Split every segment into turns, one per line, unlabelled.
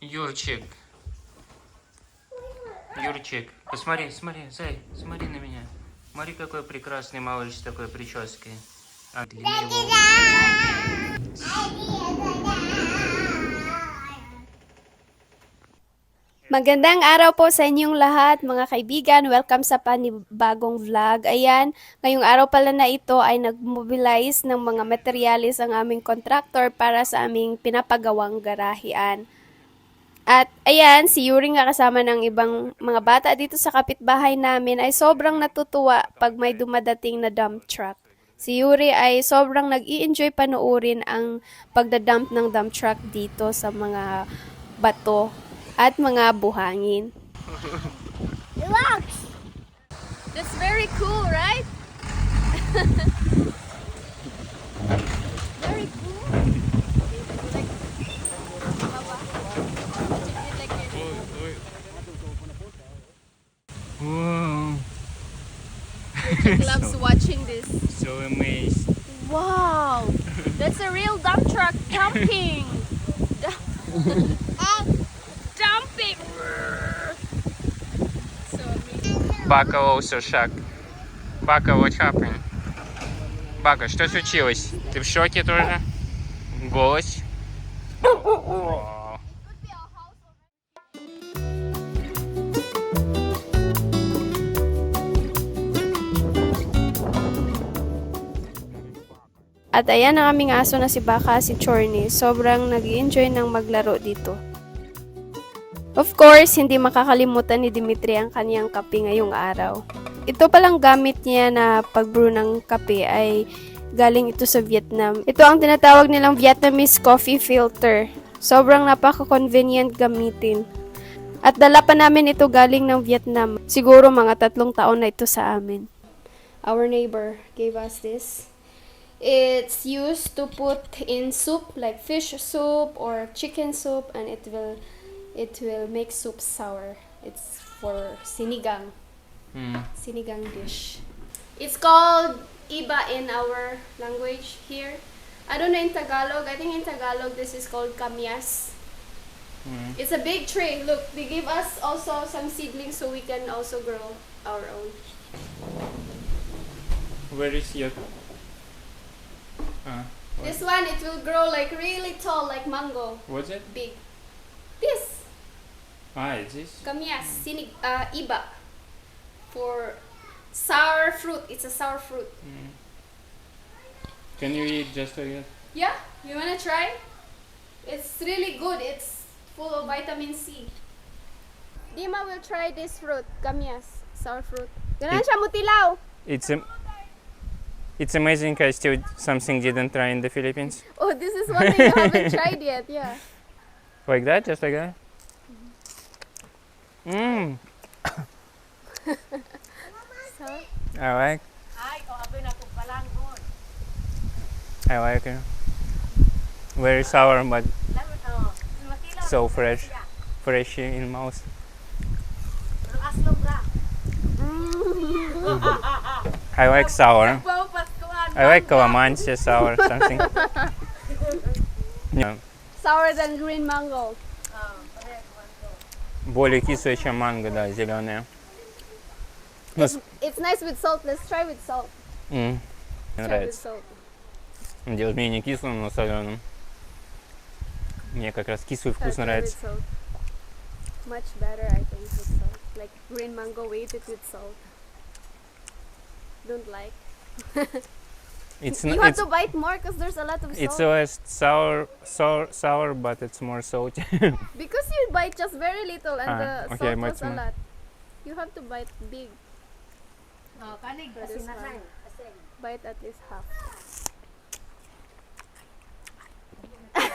Юрчик. Юрчик, посмотри, смотри, зай, смотри на меня. Смотри, какой прекрасный малыш с такой прической. А, ленивый.
Magandang araw po sa inyong lahat, mga kaibigan. Welcome sa panibagong vlog. Ayan, ngayong araw pala na ito ay nag-mobilize ng mga materialis ang aming contractor para sa aming pinapagawang garahian. At ayan, si Yuri nga kasama ng ibang mga bata dito sa kapitbahay namin ay sobrang natutuwa pag may dumadating na dump truck. Si Yuri ay sobrang nag enjoy panoorin ang pagdadump ng dump truck dito sa mga bato at mga buhangin. Relax! That's very cool, right? truck dumping! dumping! So amazing.
Бака also shocked. Бака, what happened? Бака, что случилось? Ты в шоке тоже? Голос?
At ayan ang aming aso na si Baka, si Chorny. Sobrang nag enjoy ng maglaro dito. Of course, hindi makakalimutan ni Dimitri ang kaniyang kape ngayong araw. Ito palang gamit niya na pagbrew ng kape ay galing ito sa Vietnam. Ito ang tinatawag nilang Vietnamese coffee filter. Sobrang napaka-convenient gamitin. At dala pa namin ito galing ng Vietnam. Siguro mga tatlong taon na ito sa amin. Our neighbor gave us this. It's used to put in soup like fish soup or chicken soup and it will it will make soup sour. It's for sinigang,
Hmm.
sinigang dish. It's called iba in our language here. I don't know in Tagalog. I think in Tagalog this is called kamyas.
Hmm.
It's a big tree. Look, they give us also some seedlings so we can also grow our own.
Where is your... What?
This one it will grow like really tall like mango.
What's it?
Big. This
Ah, it's this?
Kamyas, sinig, uh, iba. For sour fruit. It's a sour fruit.
Hmm. Can you eat just like that?
Yeah? You wanna try? It's really good. It's full of vitamin C. Dima will try this fruit. Kamyas. Sour fruit. Ganun siya mutilaw.
It's am- It's amazing I still something didn't try in the Philippines.
Oh, this is one thing you haven't tried yet. Yeah.
Like that, just like that. Mmm,
Sour.
I like. I like it. Very sour, but so fresh, fresh in mouth. I like sour. I like calamansi sour something. Yeah,
Sour than green mango.
более кислое, чем манго, да, зеленое. Ну, с-
It's nice with salt. Let's try with salt.
м, Мне
Try with
нравится. делает менее кислым, но соленым. Мне как раз кислый вкус
Try
нравится.
Much better, I think, with salt. Like green mango, we eat it with salt. Don't like.
It's
you
n-
have
it's
to bite more because there's a lot of salt.
it's less sour, sour, sour, but it's more salty.
because you bite just very little and
Ah,
the
okay,
salt
much
was a lot. You have to bite big.
Oh, kanig
For
kasi
this
na
one. Bite at least half.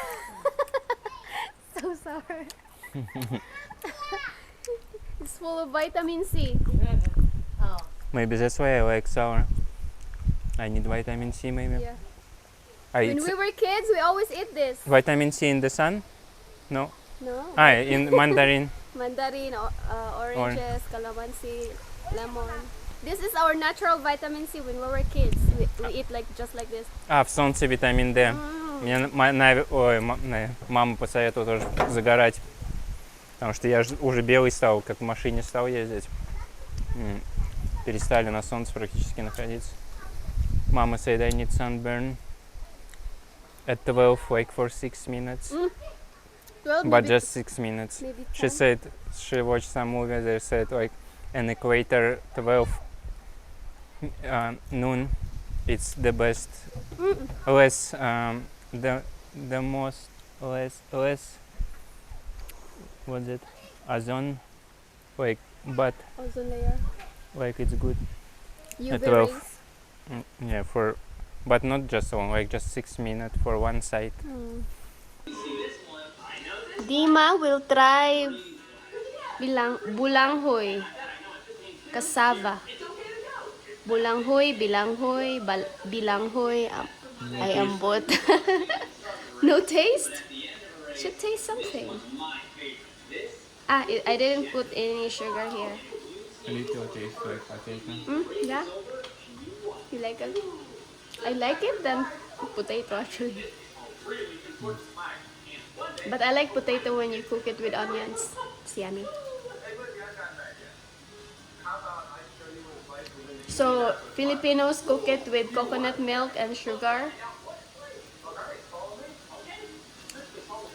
so sour. it's full of vitamin C.
Oh.
maybe that's why I like sour. I need vitamin C, maybe.
Yeah.
Ah,
When we were kids, we always eat this.
vitamin C in the sun? No.
No.
Ah, in mandarin.
Mandarin, o- uh, oranges, calamansi, lemon. This is our natural vitamin C when we were kids. We, we eat like just like this.
А, в солнце витамин D.
Mm.
Мне ма- Нави- ой, ма- Нави- мама посоветовала тоже загорать Потому что я ж уже белый стал, как в машине стал ездить. М, Перестали на солнце практически находиться. Mama said I need sunburn at 12, like for 6 minutes.
Well,
But just 6 minutes. She said she watched some movie. They said like an equator 12 uh, noon. It's the best. Less um, the the most less less. What's it? Ozone. Like but
Ozone layer.
like it's good.
UV
12.
rays.
Mm, yeah for. But not just one, like just six minutes for one side.
Dima will try bilang bulanghoy. Cassava. Bulanghoy, bilanghoy, bal, bilanghoy. Um, am ambot. no taste? Should taste something. Ah, I I didn't put any sugar here.
A little taste like potato.
Mm, yeah. You like it? I like it then potato actually. But I like potato when you cook it with onions. It's yummy. So Filipinos cook it with coconut milk and sugar.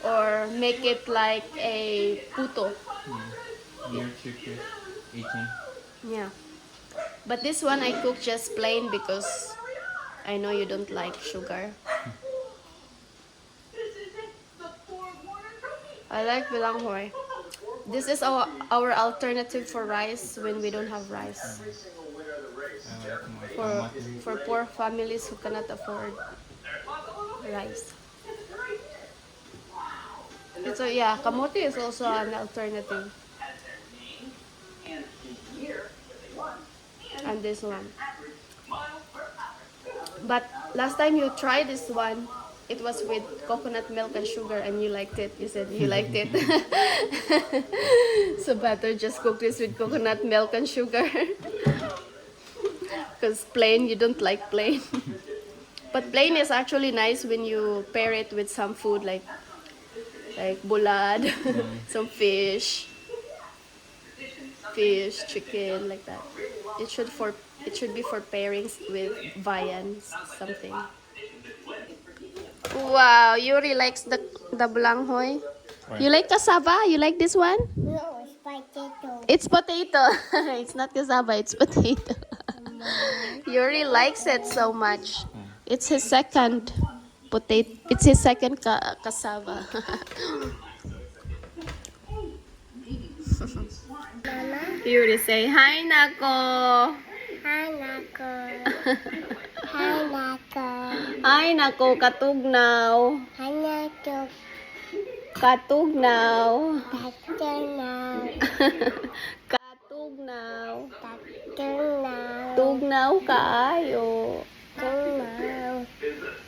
Or make it like a puto.
Hmm. Eating.
Yeah. But this one I cook just plain because I know you don't like sugar. I like bilanghoy. This is our our alternative for rice when we don't have rice. For for poor families who cannot afford rice. So yeah, kamote is also an alternative. And this one. But last time you tried this one, it was with coconut milk and sugar, and you liked it. You said you liked it. so better just cook this with coconut milk and sugar. Because plain, you don't like plain. but plain is actually nice when you pair it with some food like like bulad, mm. some fish fish, chicken, like that. It should for it should be for pairings with viands, something. Wow, Yuri likes the the bulanghoy. You like cassava? You like this one?
No, it's potato.
It's potato. it's not cassava, it's potato. Yuri likes it so much. Hmm. It's his second potato. It's his second ca- cassava. Yuri say hi nako.
hi nako. hi nako.
Hi nako katugnaw.
Hi nako.
Katugnaw. Katugnaw.
Doctor now.
Tugnaw kaayo.
Now.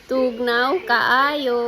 Tugnaw kaayo.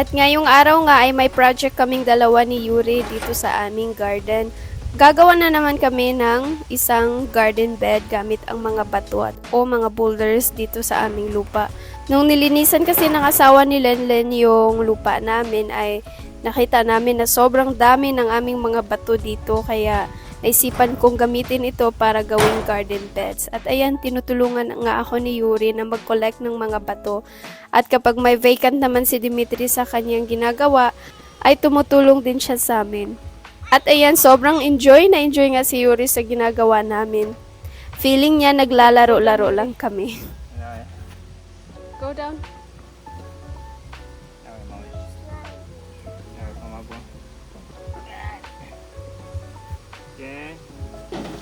At ngayong araw nga ay may project kaming dalawa ni Yuri dito sa aming garden. Gagawa na naman kami ng isang garden bed gamit ang mga bato at o mga boulders dito sa aming lupa. Nung nilinisan kasi ng asawa ni Lenlen yung lupa namin ay nakita namin na sobrang dami ng aming mga bato dito kaya naisipan kong gamitin ito para gawing garden beds. At ayan, tinutulungan nga ako ni Yuri na mag-collect ng mga bato. At kapag may vacant naman si Dimitri sa kanyang ginagawa, ay tumutulong din siya sa amin. At ayan, sobrang enjoy na enjoy nga si Yuri sa ginagawa namin. Feeling niya naglalaro-laro lang kami. Go down.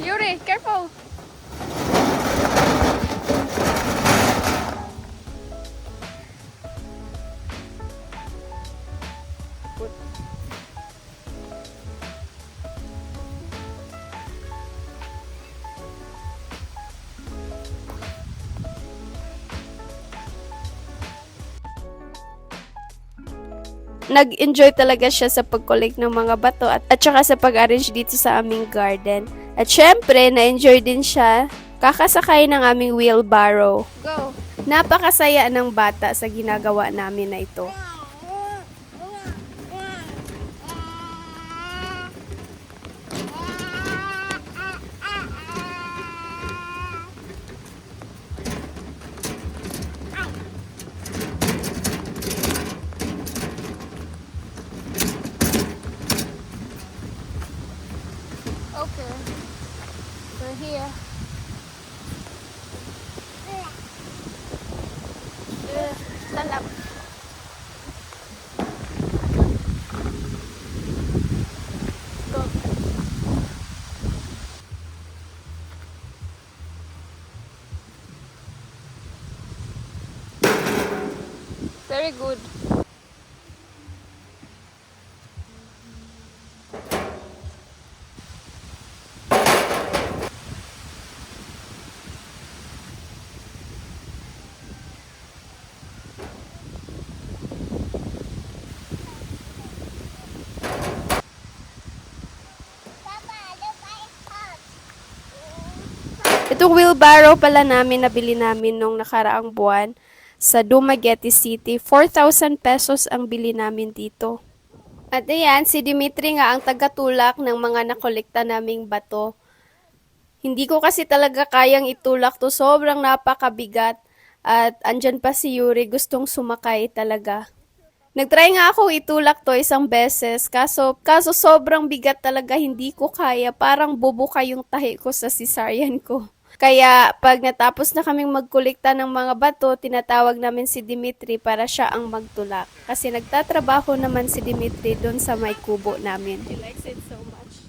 Yuri, careful. nag-enjoy talaga siya sa pag-collect ng mga bato at, at saka sa pag-arrange dito sa aming garden. At syempre, na-enjoy din siya kakasakay ng aming wheelbarrow. Go! Napakasaya ng bata sa ginagawa namin na ito.
Okay. We're here.
Stand up. Go. Good. Itong wheelbarrow pala namin nabili namin nung nakaraang buwan sa Dumaguete City. 4,000 pesos ang bili namin dito. At ayan, si Dimitri nga ang tagatulak ng mga nakolekta naming bato. Hindi ko kasi talaga kayang itulak to, sobrang napakabigat. At andyan pa si Yuri, gustong sumakay talaga. Nagtry nga ako itulak to isang beses, kaso, kaso sobrang bigat talaga, hindi ko kaya. Parang bubuka yung tahi ko sa cesarean ko. Kaya pag natapos na kaming magkolekta ng mga bato, tinatawag namin si Dimitri para siya ang magtulak. Kasi nagtatrabaho naman si Dimitri doon sa may kubo namin. He likes it so much.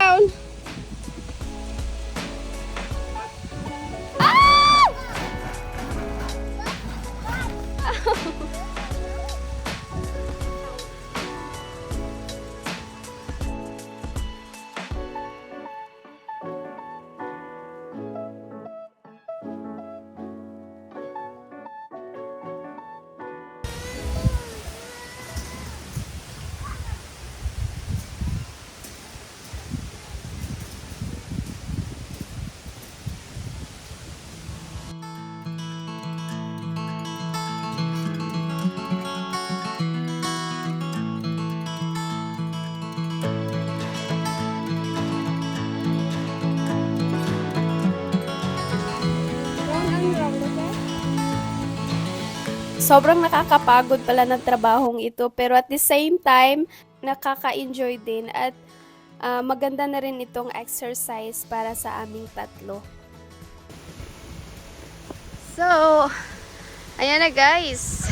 Down. Sobrang nakakapagod pala ng trabahong ito pero at the same time nakaka-enjoy din at ah, maganda na rin itong exercise para sa aming tatlo. So, ayan na guys.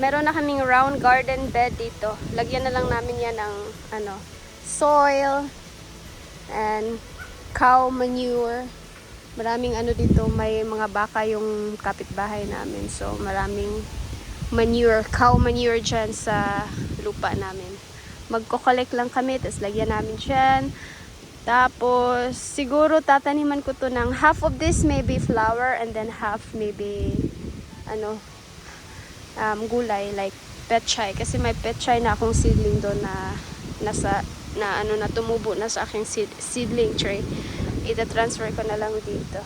Meron na kaming round garden bed dito. Lagyan na lang namin yan ng ano, soil and cow manure. Maraming ano dito, may mga baka yung kapitbahay namin. So, maraming manure, cow manure dyan sa lupa namin. Magko-collect lang kami, tapos lagyan namin dyan. Tapos, siguro tataniman ko to ng half of this maybe flower and then half maybe ano, um, gulay like petchay. Kasi may petchay na akong seedling doon na nasa na ano na tumubo na sa aking seed, seedling tray. Ita-transfer ko na lang dito.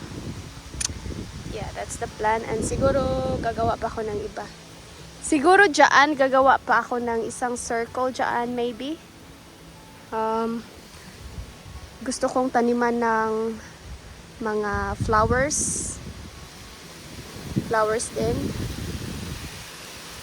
Yeah, that's the plan. And siguro gagawa pa ako ng iba. Siguro dyan, gagawa pa ako ng isang circle dyan, maybe. Um, gusto kong taniman ng mga flowers. Flowers din.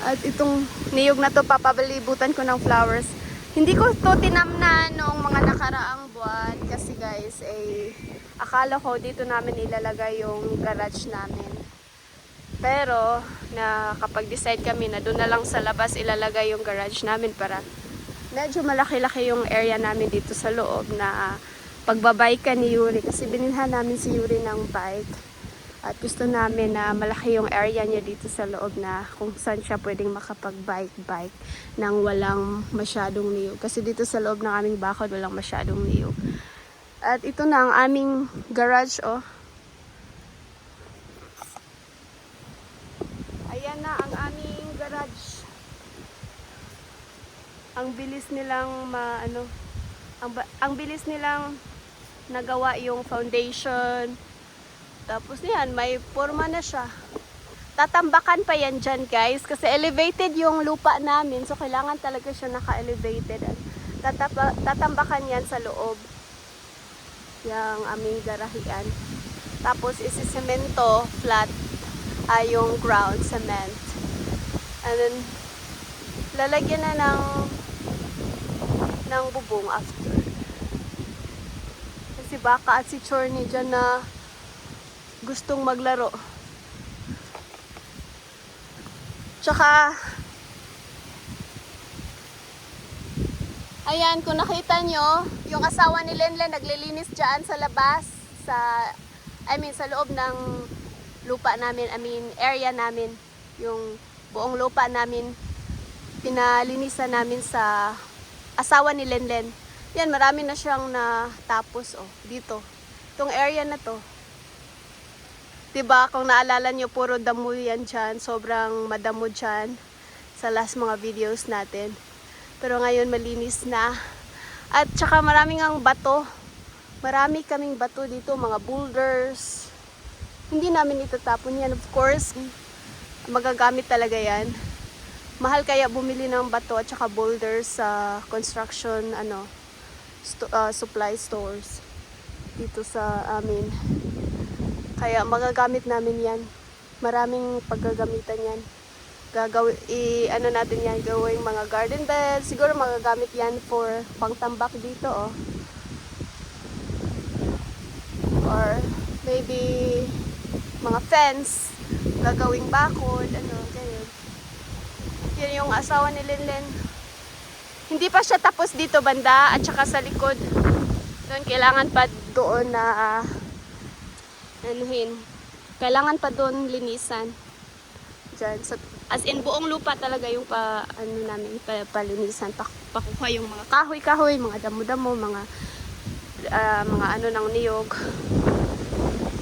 At itong niyog na to, papabalibutan ko ng flowers. Hindi ko to tinamnan noong mga nakaraang buwan kasi guys, eh, akala ko dito namin ilalagay yung garage namin. Pero, na kapag decide kami na doon na lang sa labas ilalagay yung garage namin para medyo malaki-laki yung area namin dito sa loob na pagbabike ka ni Yuri kasi binilhan namin si Yuri ng bike. At gusto namin na malaki yung area niya dito sa loob na kung saan siya pwedeng makapag-bike-bike nang walang masyadong niyog. Kasi dito sa loob ng aming bakod walang masyadong niyog. At ito na ang aming garage, oh. Ayan na ang aming garage. Ang bilis nilang ma, ano, ang, ang bilis nilang nagawa yung foundation. Tapos yan, may forma na siya. Tatambakan pa yan dyan guys kasi elevated yung lupa namin so kailangan talaga siya naka-elevated. Tatapa, tatambakan yan sa loob yung aming garahian. Tapos isisemento flat ay yung ground cement. And then lalagyan na ng ng bubong after. Si Baka at si Chorny dyan na gustong maglaro. Tsaka, ayan, kung nakita nyo, yung asawa ni Lenlen naglilinis dyan sa labas, sa, I mean, sa loob ng lupa namin, I mean, area namin, yung buong lupa namin, pinalinisan namin sa asawa ni Lenlen. Yan, marami na siyang natapos, oh, dito. Itong area na to. 'Di ba kung naalala nyo, puro damo yan dyan. Sobrang madamo dyan sa last mga videos natin. Pero ngayon malinis na. At saka maraming ang bato. Marami kaming bato dito, mga boulders. Hindi namin itatapon yan, of course. Magagamit talaga yan. Mahal kaya bumili ng bato at saka boulders sa construction ano sto- uh, supply stores dito sa amin. Kaya magagamit namin yan. Maraming paggagamitan yan. Gagawi, i, ano natin yan, gawing mga garden beds. Siguro magagamit yan for pangtambak dito, oh. Or maybe mga fence, gagawing bakod, ano, ganyan. Yan yung asawa ni Linlen. Hindi pa siya tapos dito banda at saka sa likod. Doon kailangan pa doon na ah, anuhin. Kailangan pa doon linisan. Diyan. Sa, as in, buong lupa talaga yung pa, ano namin, pa, palinisan. Pa, pakuha yung mga kahoy-kahoy, mga damo-damo, mga, ah, mga ano ng niyog.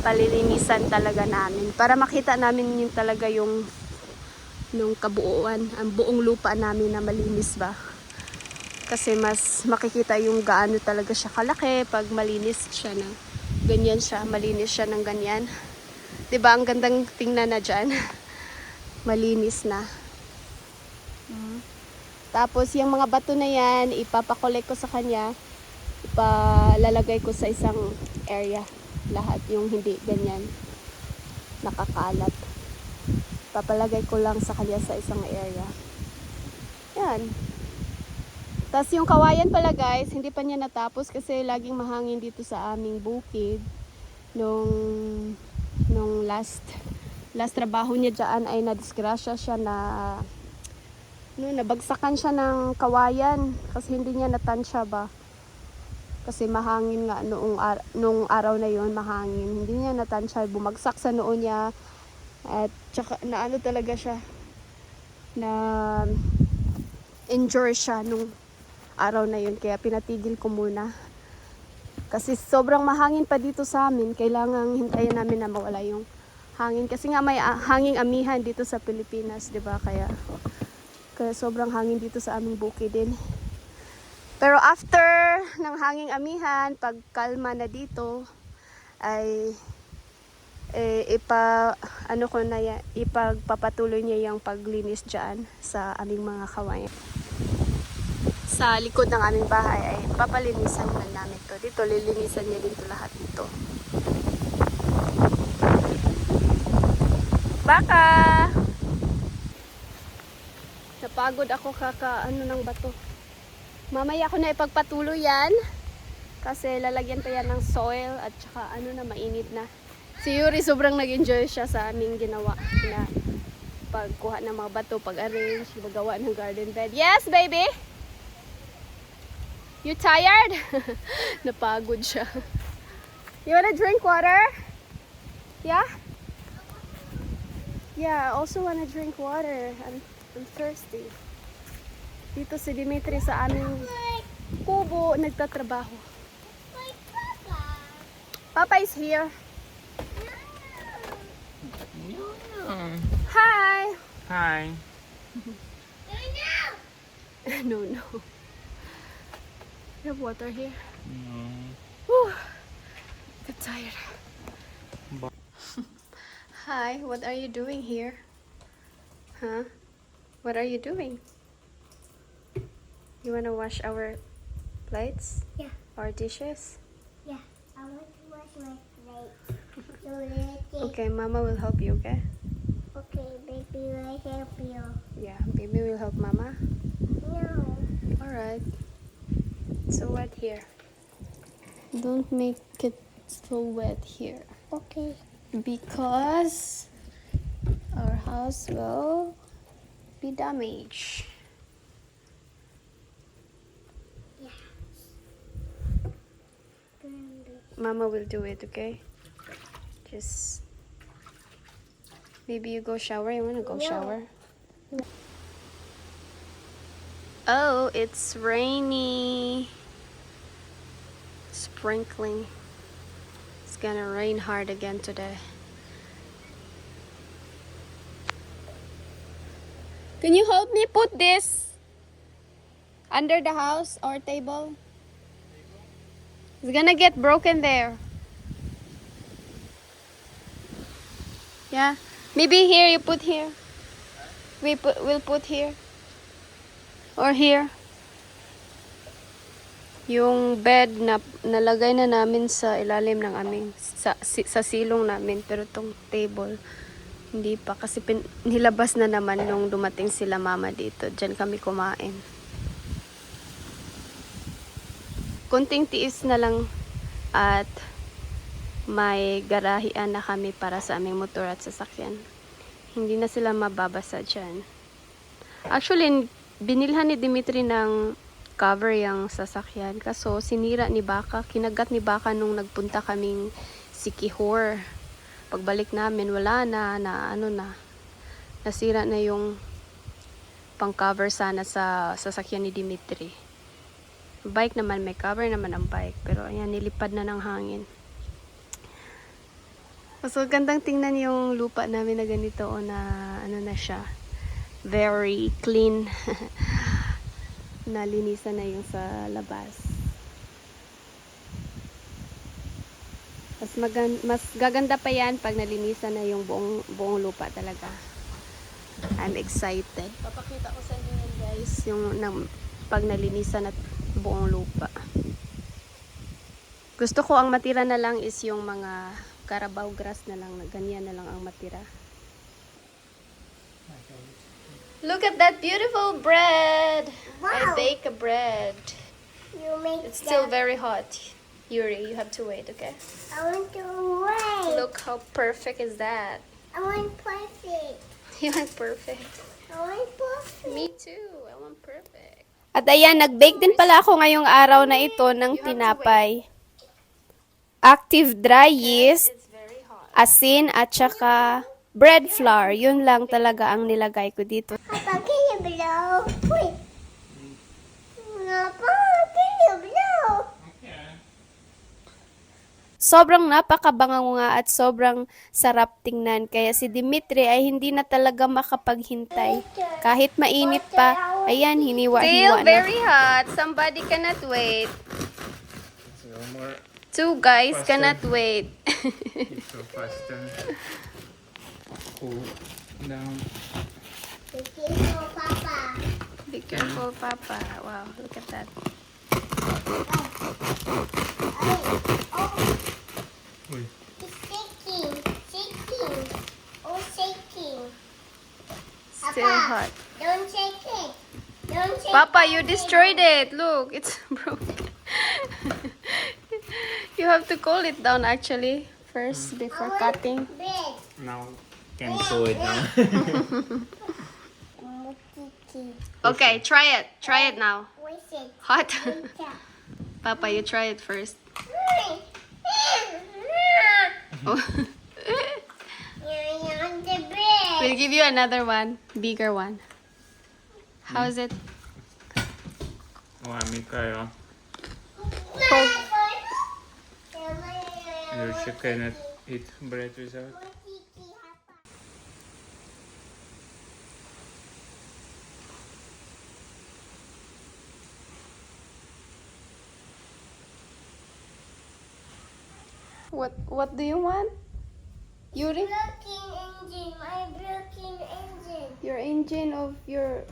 Palilinisan talaga namin. Para makita namin yung talaga yung nung kabuuan, ang buong lupa namin na malinis ba. Kasi mas makikita yung gaano talaga siya kalaki pag malinis siya na ganyan siya, malinis siya ng ganyan. 'Di ba ang gandang tingnan na diyan? malinis na. Mm. Tapos yung mga bato na yan, ipapakolek ko sa kanya. Ipalalagay ko sa isang area. Lahat yung hindi ganyan nakakalat. Papalagay ko lang sa kanya sa isang area. Yan. Tapos yung kawayan pala guys, hindi pa niya natapos kasi laging mahangin dito sa aming bukid. Nung, nung last, last trabaho niya dyan ay nadisgrasya siya na no, nabagsakan siya ng kawayan kasi hindi niya natansya ba. Kasi mahangin nga noong ar- nung araw na yon mahangin. Hindi niya natansya, bumagsak sa noo niya. At tsaka na ano talaga siya na injure siya nung araw na yun. Kaya pinatigil ko muna. Kasi sobrang mahangin pa dito sa amin. Kailangang hintayin namin na mawala yung hangin. Kasi nga may ah, hanging amihan dito sa Pilipinas, di ba? Kaya, kaya sobrang hangin dito sa aming bukid din. Pero after ng hanging amihan, pag kalma na dito, ay eh, ipa ano ko na ipagpapatuloy niya yung paglinis diyan sa aming mga kawayan sa likod ng aming bahay ay papalinisan na namin to. Dito, lilinisan niya din to lahat dito. Baka! Napagod ako kaka ano ng bato. Mamaya ko na ipagpatuloy yan. Kasi lalagyan pa yan ng soil at saka ano na mainit na. Si Yuri sobrang nag-enjoy siya sa aming ginawa na pagkuha ng mga bato, pag-arrange, magawa ng garden bed. Yes, baby! You tired? Napagod siya. You wanna drink water? Yeah? Yeah, I also want to drink water. I'm, I'm thirsty. Dito si Dimitri sa aming kubo nagtatrabaho.
Papa
is here. Hi!
Hi.
no, no. You have water here?
Mm.
Whew. I'm tired. Hi, what are you doing here? Huh? What are you doing? You want to wash our plates?
Yeah.
Our dishes?
Yeah, I want to wash my plates.
Okay, Mama will help you, okay?
Okay, baby, will help you.
Yeah, baby will help Mama.
No.
Alright. So wet here. Don't make it so wet here.
Okay.
Because our house will be damaged. Mama will do it, okay? Just maybe you go shower. You wanna go
No.
shower? Oh, it's rainy. Sprinkling. It's gonna rain hard again today. Can you help me put this under the house or table? It's gonna get broken there. Yeah. Maybe here you put here. We put we'll put here. Or here. Yung bed na nalagay na namin sa ilalim ng aming sa, si- sa silong namin pero tong table hindi pa kasi pin, nilabas na naman nung dumating sila mama dito. Diyan kami kumain. Kunting tiis na lang at may garahian na kami para sa aming motor at sasakyan. Hindi na sila mababasa dyan. Actually, binilhan ni Dimitri ng cover yung sasakyan. Kaso, sinira ni Baka. Kinagat ni Baka nung nagpunta kaming Sikihor. Pagbalik namin, wala na, na ano na. Nasira na yung pang cover sana sa sasakyan ni Dimitri. Bike naman, may cover naman ang bike. Pero ayan, nilipad na ng hangin. So, gandang tingnan yung lupa namin na ganito o na ano na siya. Very clean. Nalinisan na yung sa labas. Mas, magan- mas gaganda pa yan pag nalinisan na yung buong, buong lupa talaga. I'm excited. Papakita ko sa inyo yan guys, yung ng, pag nalinisan at buong lupa. Gusto ko ang matira na lang is yung mga carabao grass na lang, na ganyan na lang ang matira. Look at that beautiful bread! I
Wow.
bake a bread.
You make
It's still
that.
very hot. Yuri, you have to wait, okay?
I want to wait.
Look how perfect is that.
I want perfect.
You want perfect.
I want perfect.
Me too. I want perfect. At ayan, nag-bake din pala ako ngayong araw na ito ng tinapay. Active dry yeast, asin, at saka bread flour. Yun lang talaga ang nilagay ko dito.
Papa, can you blow? Wait. Papa, can you blow?
Sobrang napakabango nga at sobrang sarap tingnan. Kaya si Dimitri ay hindi na talaga makapaghintay. Kahit mainit pa, ayan, hiniwa-hiwa na. very hot. Somebody cannot wait. Two guys
Faster.
cannot wait.
so faster. Cool down.
Be careful, Papa.
Be careful, Papa. Wow, look at that.
Uy.
It's shaking. Shaking. Oh, shaking.
Still
Papa.
hot.
Don't shake it. Don't shake
Papa, you destroyed it. Look, it's broken. you have to cool it down actually first before cutting.
Mm.
Bed.
Now Cancelled
na.
okay, try it. Try it now. Hot? Papa, you try it first. We'll give you another one, bigger one. How is it?
Oh, I'm kayo. You should cannot eat bread without.
What What do you want? Yuri,
Broken engine, my broken engine.
your engine of your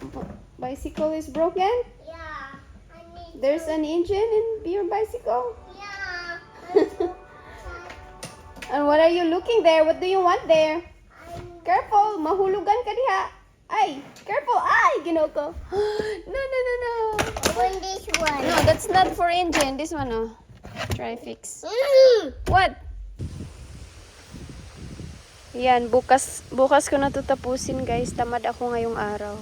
bicycle is broken.
Yeah, I need.
There's an engine in your bicycle.
Yeah. I'm so sad.
And what are you looking there? What do you want there?
I'm
Careful, mahulugan ka diha. Ay, careful. Ay, ginoko. no, no, no, no.
on this one.
No, that's not for engine. This one, oh. Try fix.
Mm.
What? Yan, bukas bukas ko na to tapusin, guys. Tamad ako ngayong araw.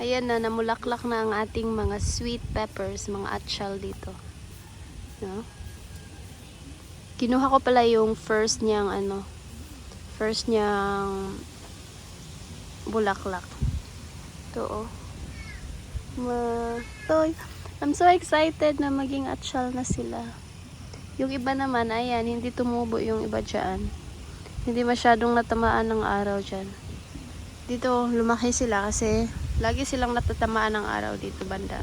Ayan na, namulaklak na ang ating mga sweet peppers, mga atchal dito. No? Kinuha ko pala yung first niyang ano, first niyang bulaklak. Ito, oh. Ma Toy, I'm so excited na maging atsyal na sila. Yung iba naman, ayan, hindi tumubo yung iba dyan. Hindi masyadong natamaan ng araw dyan. Dito, lumaki sila kasi lagi silang natatamaan ng araw dito banda.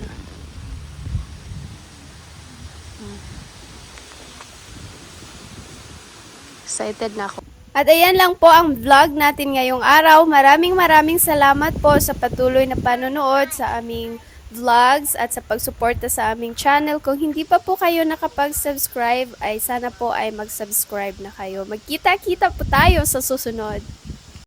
Excited na ako. At ayan lang po ang vlog natin ngayong araw. Maraming maraming salamat po sa patuloy na panonood sa aming vlogs at sa pagsuporta sa aming channel. Kung hindi pa po kayo nakapag-subscribe, ay sana po ay mag-subscribe na kayo. Magkita-kita po tayo sa susunod.